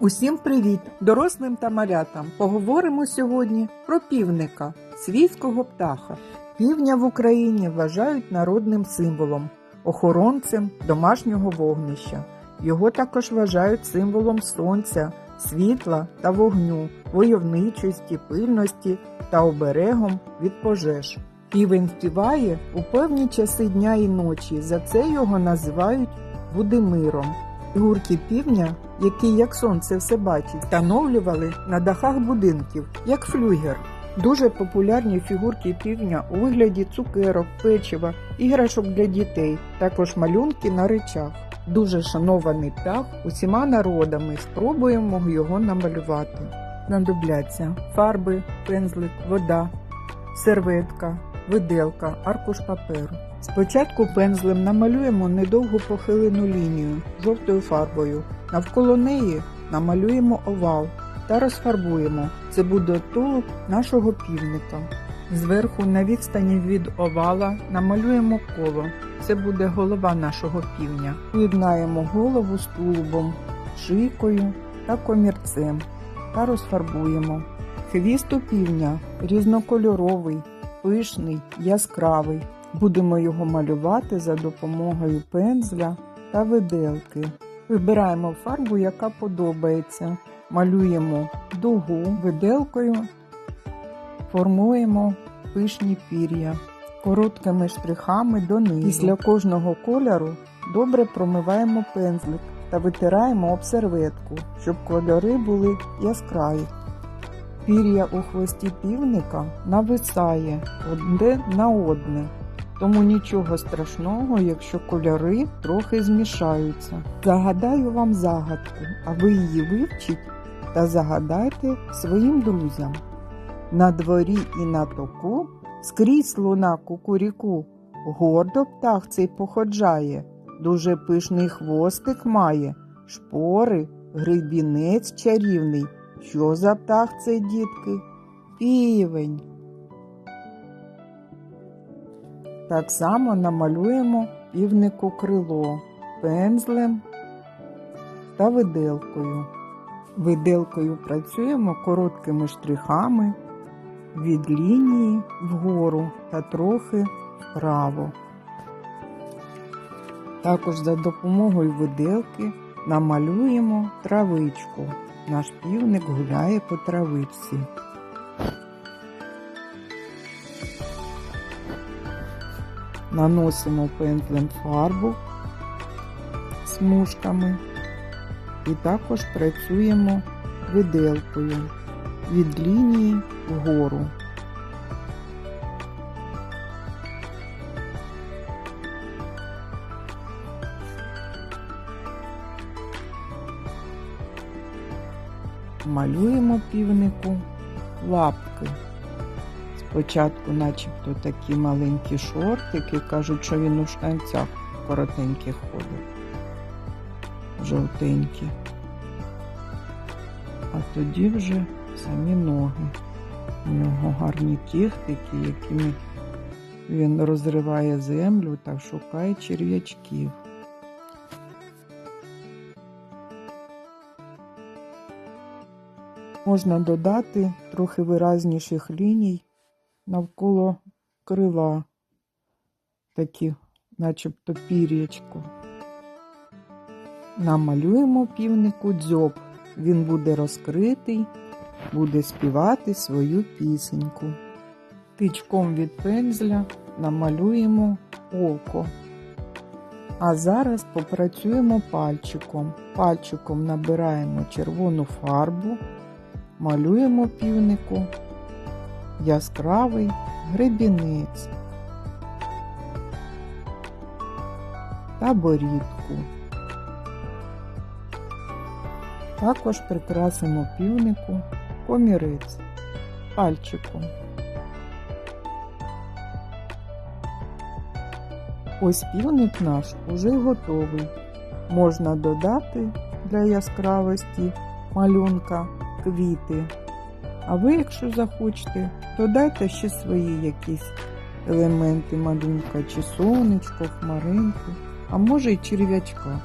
Усім привіт, дорослим та малятам. Поговоримо сьогодні про півника, свійського птаха. Півня в Україні вважають народним символом, охоронцем домашнього вогнища. Його також вважають символом сонця, світла та вогню, войовничості, пильності та оберегом від пожеж. Півень співає у певні часи дня і ночі. За це його називають Будимиром. Фігурки півня, які, як сонце все бачить, встановлювали на дахах будинків, як флюгер. Дуже популярні фігурки півня у вигляді цукерок, печива, іграшок для дітей, також малюнки на речах. Дуже шанований птах усіма народами. Спробуємо його намалювати. Знадобляться фарби, пензлик, вода, серветка, виделка, аркуш паперу. Спочатку пензлем намалюємо недовгу похилену лінію жовтою фарбою. Навколо неї намалюємо овал та розфарбуємо. Це буде тулуб нашого півника. Зверху на відстані від овала намалюємо коло. Це буде голова нашого півня. Поєднаємо голову з тулубом, шийкою та комірцем та розфарбуємо. Хвіст у півня різнокольоровий, пишний, яскравий. Будемо його малювати за допомогою пензля та виделки. Вибираємо фарбу, яка подобається. Малюємо дугу виделкою, формуємо пишні пір'я короткими штрихами донизу. Після кожного кольору добре промиваємо пензлик та витираємо об серветку, щоб кольори були яскраві. Пір'я у хвості півника нависає одне на одне. Тому нічого страшного, якщо кольори трохи змішаються. Загадаю вам загадку, а ви її вивчіть та загадайте своїм друзям. На дворі і на току скрізь луна кукуріку, гордо птах цей походжає, дуже пишний хвостик має, шпори, грибінець чарівний. Що за птах цей, дітки? Півень. Так само намалюємо півнику крило пензлем та виделкою. Виделкою працюємо короткими штрихами від лінії вгору та трохи вправо. Також за допомогою виделки намалюємо травичку. Наш півник гуляє по травиці. Наносимо пензлем фарбу смужками і також працюємо виделкою від лінії вгору. Малюємо півнику лапки. Спочатку начебто такі маленькі шортики, кажуть, що він у штанцях коротеньких ходить, жовтенькі. А тоді вже самі ноги. У нього гарні кіхтики, якими він розриває землю та шукає черв'ячків. Можна додати трохи виразніших ліній навколо крила, такі, начебто пір'ячко. Намалюємо півнику дзьоб. Він буде розкритий, буде співати свою пісеньку. Тичком від пензля намалюємо око. А зараз попрацюємо пальчиком. Пальчиком набираємо червону фарбу, малюємо півнику яскравий гребінець та борідку. Також прикрасимо півнику комірець пальчиком. Ось півник наш уже готовий. Можна додати для яскравості малюнка квіти. А ви, якщо захочете, додайте ще свої якісь елементи малюнка, чи сонечко, хмаринку, а може й черв'ячка.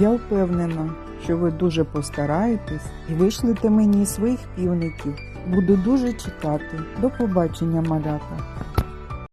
Я впевнена, що ви дуже постараєтесь і вишлете мені своїх півників. Буду дуже чекати. До побачення, малята.